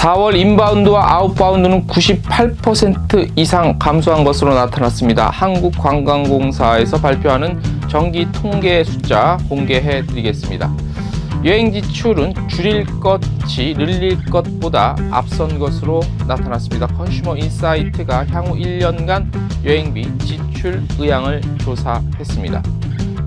4월 인바운드와 아웃바운드는 98% 이상 감소한 것으로 나타났습니다. 한국관광공사에서 발표하는 정기 통계 숫자 공개해 드리겠습니다. 여행 지출은 줄일 것이 늘릴 것보다 앞선 것으로 나타났습니다. 컨슈머 인사이트가 향후 1년간 여행비 지출 의향을 조사했습니다.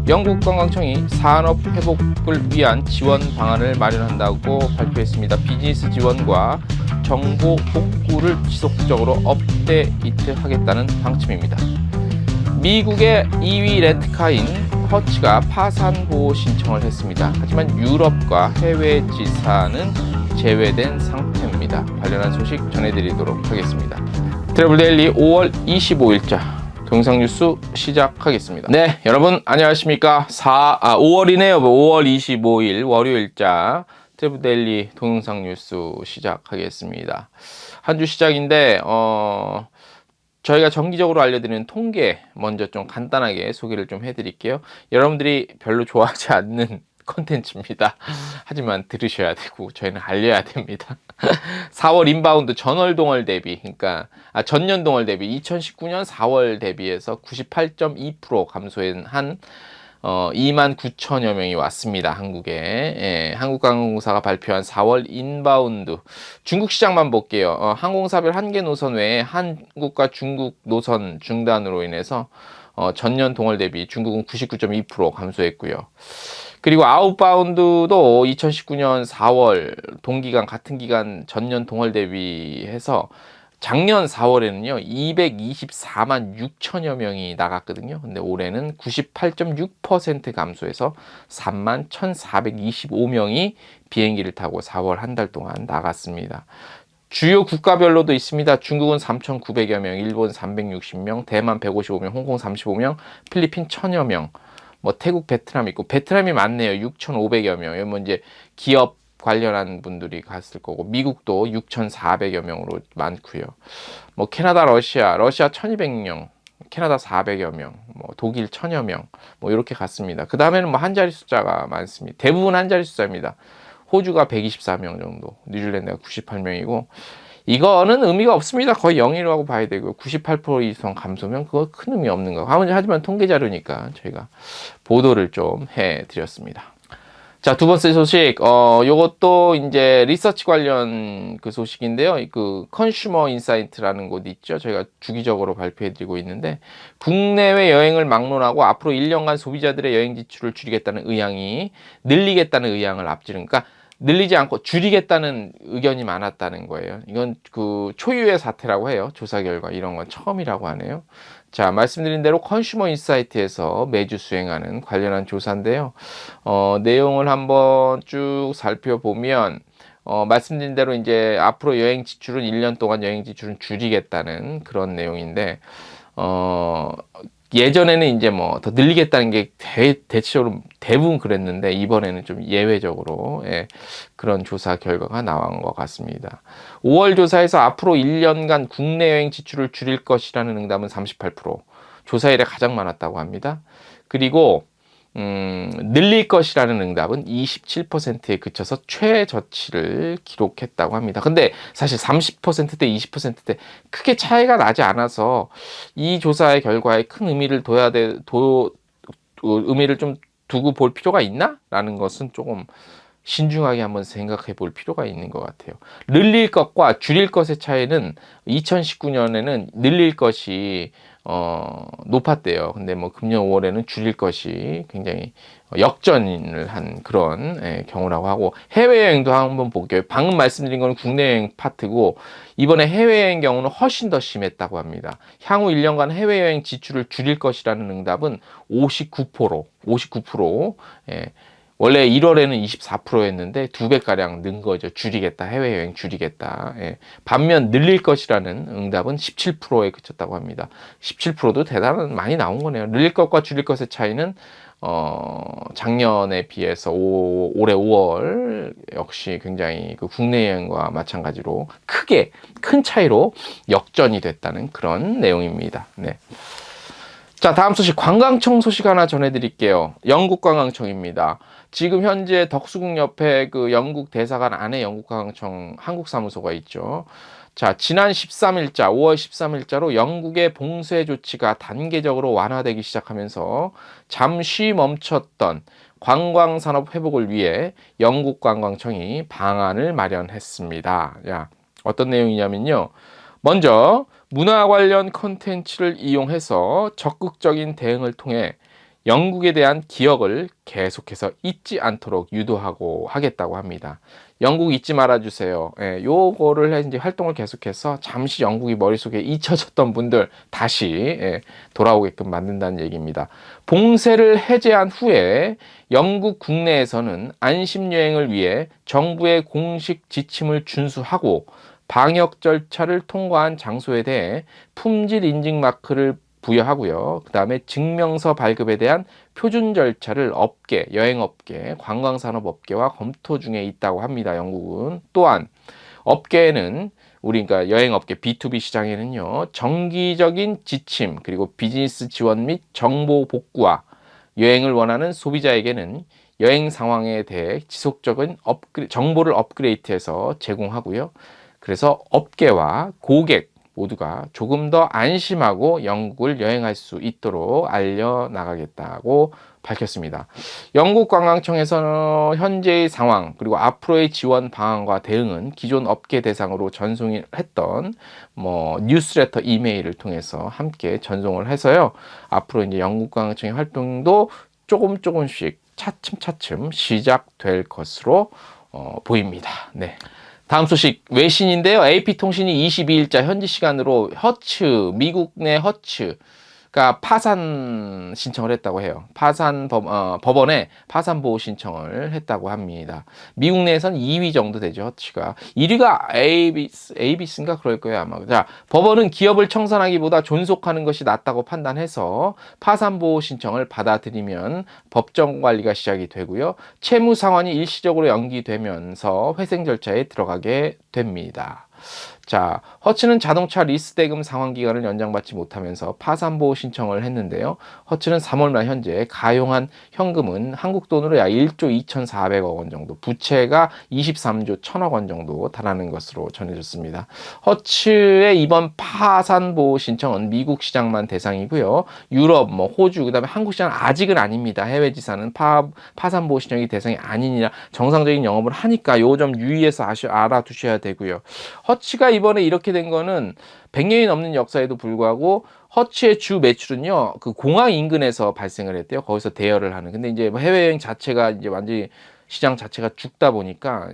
영국 관광청이 산업 회복을 위한 지원 방안을 마련한다고 발표했습니다. 비즈니스 지원과 정보 복구를 지속적으로 업데이트하겠다는 방침입니다. 미국의 2위 렌트카인 허츠가 파산 보호 신청을 했습니다. 하지만 유럽과 해외 지사는 제외된 상태입니다. 관련한 소식 전해드리도록 하겠습니다. 트래블 데일리 5월 25일자 동영상 뉴스 시작하겠습니다. 네, 여러분 안녕하십니까? 4, 아, 5월이네요. 5월 25일 월요일자 트래블 데일리 동영상 뉴스 시작하겠습니다. 한 주 시작인데 어 저희가 정기적으로 알려드리는 통계 먼저 좀 간단하게 소개를 좀 해드릴게요. 여러분들이 별로 좋아하지 않는 컨텐츠입니다. 하지만 들으셔야 되고 저희는 알려야 됩니다. 4월 인바운드 전월 동월 대비, 그러니까 아, 전년 동월 대비 2019년 4월 대비해서 98.2% 감소한 어, 2만 9천여 명이 왔습니다. 한국에. 예, 한국관광공사가 발표한 4월 인바운드. 중국 시장만 볼게요. 어, 항공사별 한계 노선 외에 한국과 중국 노선 중단으로 인해서 어, 전년 동월 대비 중국은 99.2% 감소했고요. 그리고 아웃바운드도 2019년 4월 동기간 같은 기간 전년 동월 대비해서 작년 4월에는요, 224만 6천여 명이 나갔거든요. 근데 올해는 98.6% 감소해서 3만 1,425명이 비행기를 타고 4월 한 달 동안 나갔습니다. 주요 국가별로도 있습니다. 중국은 3,900여 명, 일본 360명, 대만 155명, 홍콩 35명, 필리핀 1,000여 명, 뭐 태국, 베트남 있고 베트남이 많네요. 6,500여 명. 이건 뭐 이제 기업 관련한 분들이 갔을 거고 미국도 6,400여 명으로 많고요. 뭐 캐나다, 러시아, 러시아 1,200명, 캐나다 400여 명, 뭐 독일 1,000여 명, 뭐 이렇게 갔습니다. 그 다음에는 뭐 한 자리 숫자가 많습니다. 대부분 한 자리 숫자입니다. 호주가 124명 정도, 뉴질랜드가 98명이고 이거는 의미가 없습니다. 거의 0이라고 봐야 되고 98% 이상 감소면 그거 큰 의미 없는 거. 하지만 통계 자료니까 저희가 보도를 좀 해 드렸습니다. 자, 두 번째 소식, 어, 요것도 이제 리서치 관련 그 소식인데요. 그 컨슈머 인사이트라는 곳 있죠. 저희가 주기적으로 발표해 드리고 있는데, 국내외 여행을 막론하고 앞으로 1년간 소비자들의 여행 지출을 줄이겠다는 의향이 늘리겠다는 의향을 앞지른, 그러니까 늘리지 않고 줄이겠다는 의견이 많았다는 거예요. 이건 그 초유의 사태라고 해요. 조사 결과 이런 건 처음이라고 하네요. 자, 말씀드린 대로 컨슈머 인사이트에서 매주 수행하는 관련한 조사인데요. 어, 내용을 한번 쭉 살펴보면, 어, 말씀드린 대로 이제 앞으로 여행 지출은 1년 동안 여행 지출은 줄이겠다는 그런 내용인데, 어, 예전에는 이제 뭐 더 늘리겠다는 게 대, 대체적으로 대부분 그랬는데 이번에는 좀 예외적으로 예, 그런 조사 결과가 나온 것 같습니다. 5월 조사에서 앞으로 1년간 국내 여행 지출을 줄일 것이라는 응답은 38%, 조사 일에 가장 많았다고 합니다. 그리고 음, 늘릴 것이라는 응답은 27%에 그쳐서 최저치를 기록했다고 합니다. 근데 사실 30%대 20%대 크게 차이가 나지 않아서 이 조사의 결과에 큰 의미를 둬야 돼, 도, 의미를 좀 두고 볼 필요가 있나? 라는 것은 조금 신중하게 한번 생각해 볼 필요가 있는 것 같아요. 늘릴 것과 줄일 것의 차이는 2019년에는 늘릴 것이 어, 높았대요. 근데 뭐 금년 5월에는 줄일 것이 굉장히 역전을 한 그런 예, 경우라고 하고 해외여행도 한번 볼게요. 방금 말씀드린 거는 국내여행 파트고 이번에 해외여행 경우는 훨씬 더 심했다고 합니다. 향후 1년간 해외여행 지출을 줄일 것이라는 응답은 59%, 59%. 예, 원래 1월에는 24%였는데 두 배가량 는 거죠. 줄이겠다. 해외여행 줄이겠다. 예. 반면 늘릴 것이라는 응답은 17%에 그쳤다고 합니다. 17%도 대단한 많이 나온 거네요. 늘릴 것과 줄일 것의 차이는 어, 작년에 비해서 오, 올해 5월 역시 굉장히 그 국내 여행과 마찬가지로 크게 큰 차이로 역전이 됐다는 그런 내용입니다. 네. 자, 다음 소식 관광청 소식 하나 전해드릴게요. 영국 관광청입니다. 지금 현재 덕수궁 옆에 그 영국 대사관 안에 영국 관광청 한국 사무소가 있죠. 자, 지난 13일자, 5월 13일자로 영국의 봉쇄 조치가 단계적으로 완화되기 시작하면서 잠시 멈췄던 관광 산업 회복을 위해 영국 관광청이 방안을 마련했습니다. 야, 어떤 내용이냐면요. 먼저 문화 관련 콘텐츠를 이용해서 적극적인 대응을 통해 영국에 대한 기억을 계속해서 잊지 않도록 유도하고 하겠다고 합니다. 영국 잊지 말아 주세요. 예, 요거를 이제 활동을 계속해서 잠시 영국이 머릿속에 잊혀졌던 분들 다시 예, 돌아오게끔 만든다는 얘기입니다. 봉쇄를 해제한 후에 영국 국내에서는 안심 여행을 위해 정부의 공식 지침을 준수하고 방역 절차를 통과한 장소에 대해 품질 인증 마크를 부여하고요. 그 다음에 증명서 발급에 대한 표준 절차를 업계, 여행업계, 관광산업업계와 검토 중에 있다고 합니다. 영국은 또한 업계에는 우리 그러니까 여행업계 B2B 시장에는요 정기적인 지침 그리고 비즈니스 지원 및 정보 복구와 여행을 원하는 소비자에게는 여행 상황에 대해 지속적인 업그레, 정보를 업그레이트해서 제공하고요. 그래서 업계와 고객 모두가 조금 더 안심하고 영국을 여행할 수 있도록 알려나가겠다고 밝혔습니다. 영국 관광청에서는 현재의 상황 그리고 앞으로의 지원 방안과 대응은 기존 업계 대상으로 전송했던 뭐 뉴스레터 이메일을 통해서 함께 전송을 해서요. 앞으로 이제 영국 관광청의 활동도 조금 조금씩 차츰차츰 시작될 것으로 어, 보입니다. 네. 다음 소식 외신인데요. AP통신이 22일자 현지 시간으로 허츠 미국 내 허츠 가 파산 신청을 했다고 해요. 파산 법, 어, 법원에 파산 보호 신청을 했다고 합니다. 미국 내에선 2위 정도 되죠, 허치가. 1위가 ABS, ABS인가 그럴 거예요, 아마. 자, 법원은 기업을 청산하기보다 존속하는 것이 낫다고 판단해서 파산 보호 신청을 받아들이면 법정 관리가 시작이 되고요. 채무 상환이 일시적으로 연기되면서 회생 절차에 들어가게 됩니다. 자, 허츠는 자동차 리스 대금 상환 기간을 연장받지 못하면서 파산 보호 신청을 했는데요. 허츠는 3월 말 현재 가용한 현금은 한국 돈으로 약 1조 2,400억 원 정도, 부채가 23조 1,000억 원 정도 달하는 것으로 전해졌습니다. 허츠의 이번 파산 보호 신청은 미국 시장만 대상이고요. 유럽, 뭐 호주, 그다음에 한국 시장은 아직은 아닙니다. 해외 지사는 파, 파산 보호 신청이 대상이 아니니라 정상적인 영업을 하니까 요 점 유의해서 아시, 알아두셔야 되고요. 허치가 이번에 이렇게 된 거는 100년이 넘는 역사에도 불구하고 허치의 주 매출은요, 그 공항 인근에서 발생을 했대요. 거기서 대여를 하는. 근데 이제 뭐 해외여행 자체가 이제 완전히 시장 자체가 죽다 보니까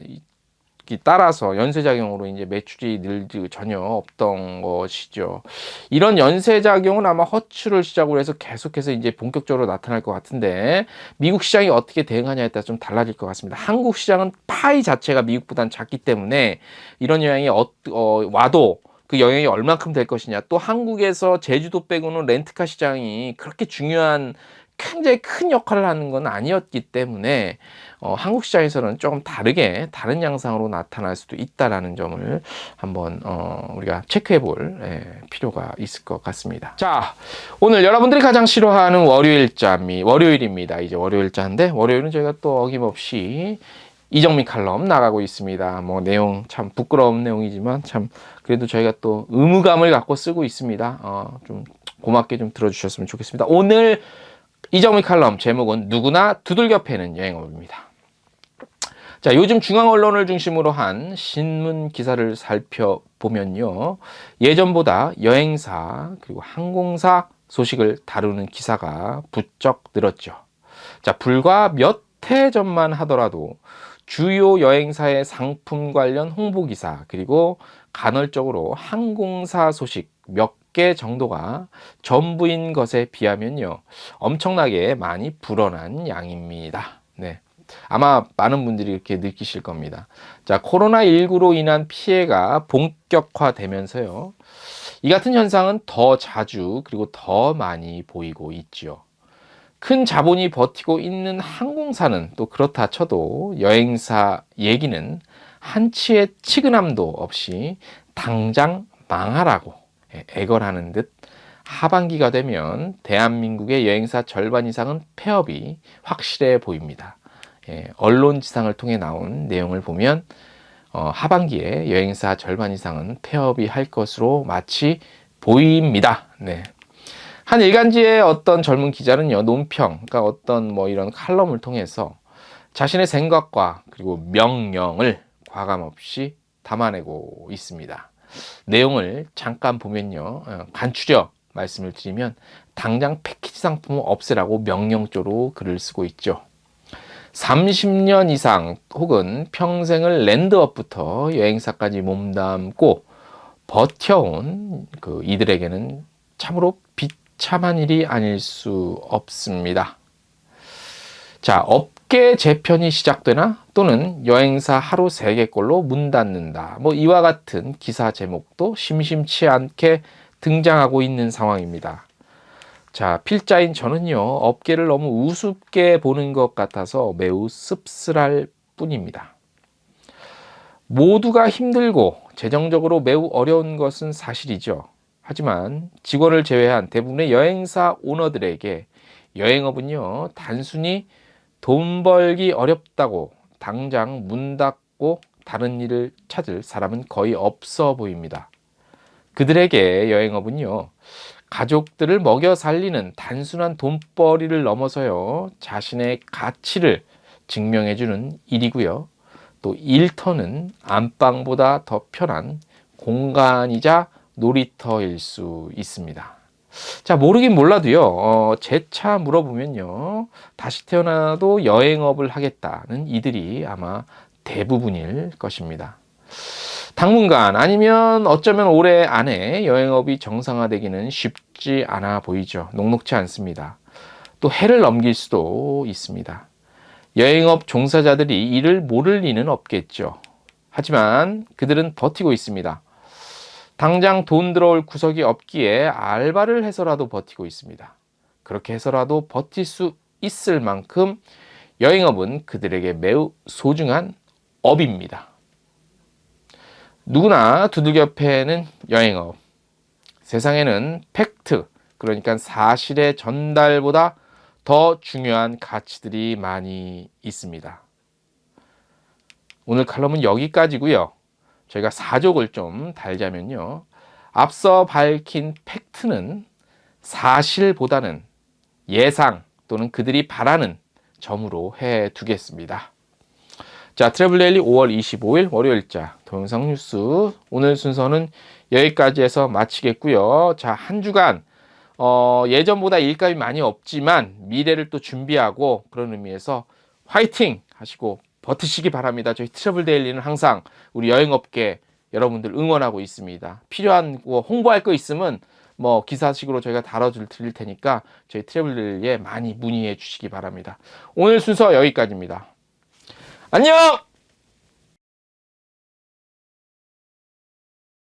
따라서 연쇄작용으로 이제 매출이 늘지 전혀 없던 것이죠. 이런 연쇄작용은 아마 허출을 시작으로 해서 계속해서 이제 본격적으로 나타날 것 같은데 미국 시장이 어떻게 대응하냐에 따라 좀 달라질 것 같습니다. 한국 시장은 파이 자체가 미국보다는 작기 때문에 이런 영향이 어, 어, 와도 그 영향이 얼만큼 될 것이냐. 또 한국에서 제주도 빼고는 렌트카 시장이 그렇게 중요한 굉장히 큰 역할을 하는 건 아니었기 때문에 어, 한국 시장에서는 조금 다르게 다른 양상으로 나타날 수도 있다라는 점을 한번 어, 우리가 체크해 볼 예, 필요가 있을 것 같습니다. 자, 오늘 여러분들이 가장 싫어하는 월요일자미 월요일입니다. 이제 월요일자인데 월요일은 저희가 또 어김없이 이정민 칼럼 나가고 있습니다. 뭐 내용 참 부끄러운 내용이지만 참 그래도 저희가 또 의무감을 갖고 쓰고 있습니다. 어, 좀 고맙게 좀 들어주셨으면 좋겠습니다. 오늘 이정미 칼럼 제목은 누구나 두들겨 패는 여행업입니다. 자, 요즘 중앙 언론을 중심으로 한 신문 기사를 살펴보면요. 예전보다 여행사 그리고 항공사 소식을 다루는 기사가 부쩍 늘었죠. 자, 불과 몇 해 전만 하더라도 주요 여행사의 상품 관련 홍보 기사 그리고 간헐적으로 항공사 소식 몇 개 정도가 전부인 것에 비하면요. 엄청나게 많이 불어난 양입니다. 네. 아마 많은 분들이 이렇게 느끼실 겁니다. 자, 코로나19로 인한 피해가 본격화되면서요. 이 같은 현상은 더 자주 그리고 더 많이 보이고 있지요. 큰 자본이 버티고 있는 항공사는 또 그렇다 쳐도 여행사 얘기는 한치의 치근함도 없이 당장 망하라고 애걸하는 듯 하반기가 되면 대한민국의 여행사 절반 이상은 폐업이 확실해 보입니다. 예, 언론 지상을 통해 나온 내용을 보면 어, 하반기에 여행사 절반 이상은 폐업이 할 것으로 마치 보입니다. 네. 한 일간지의 어떤 젊은 기자는요, 논평, 그러니까 어떤 뭐 이런 칼럼을 통해서 자신의 생각과 그리고 명령을 과감 없이 담아내고 있습니다. 내용을 잠깐 보면요, 어, 간추려 말씀을 드리면 당장 패키지 상품을 없애라고 명령조로 글을 쓰고 있죠. 30년 이상 혹은 평생을 랜드업부터 여행사까지 몸담고 버텨온 그 이들에게는 참으로 비참한 일이 아닐 수 없습니다. 자, 업계 재편이 시작되나 또는 여행사 하루 3개꼴로 문 닫는다. 뭐 이와 같은 기사 제목도 심심치 않게 등장하고 있는 상황입니다. 자, 필자인 저는요, 업계를 너무 우습게 보는 것 같아서 매우 씁쓸할 뿐입니다. 모두가 힘들고 재정적으로 매우 어려운 것은 사실이죠. 하지만 직원을 제외한 대부분의 여행사 오너들에게 여행업은요, 단순히 돈 벌기 어렵다고 당장 문 닫고 다른 일을 찾을 사람은 거의 없어 보입니다. 그들에게 여행업은요, 가족들을 먹여 살리는 단순한 돈벌이를 넘어서요, 자신의 가치를 증명해주는 일이고요. 또 일터는 안방보다 더 편한 공간이자 놀이터일 수 있습니다. 자, 모르긴 몰라도요, 어, 재차 물어보면요, 다시 태어나도 여행업을 하겠다는 이들이 아마 대부분일 것입니다. 당분간 아니면 어쩌면 올해 안에 여행업이 정상화되기는 쉽지 않아 보이죠. 녹록치 않습니다. 또 해를 넘길 수도 있습니다. 여행업 종사자들이 이를 모를 리는 없겠죠. 하지만 그들은 버티고 있습니다. 당장 돈 들어올 구석이 없기에 알바를 해서라도 버티고 있습니다. 그렇게 해서라도 버틸 수 있을 만큼 여행업은 그들에게 매우 소중한 업입니다. 누구나 두들겨 패는 여행업. 세상에는 팩트, 그러니까 사실의 전달보다 더 중요한 가치들이 많이 있습니다. 오늘 칼럼은 여기까지고요. 저희가 사족을 좀 달자면요. 앞서 밝힌 팩트는 사실보다는 예상 또는 그들이 바라는 점으로 해 두겠습니다. 자, 트래블 데일리 5월 25일 월요일자 동영상 뉴스 오늘 순서는 여기까지 해서 마치겠고요. 자, 한 주간 어, 예전보다 일감이 많이 없지만 미래를 또 준비하고 그런 의미에서 화이팅 하시고 버티시기 바랍니다. 저희 트러블 데일리는 항상 우리 여행업계 여러분들 응원하고 있습니다. 필요한 거 홍보할 거 있으면 뭐 기사식으로 저희가 다뤄줄 드릴 테니까 저희 트래블 데일리에 많이 문의해 주시기 바랍니다. 오늘 순서 여기까지입니다. 안녕!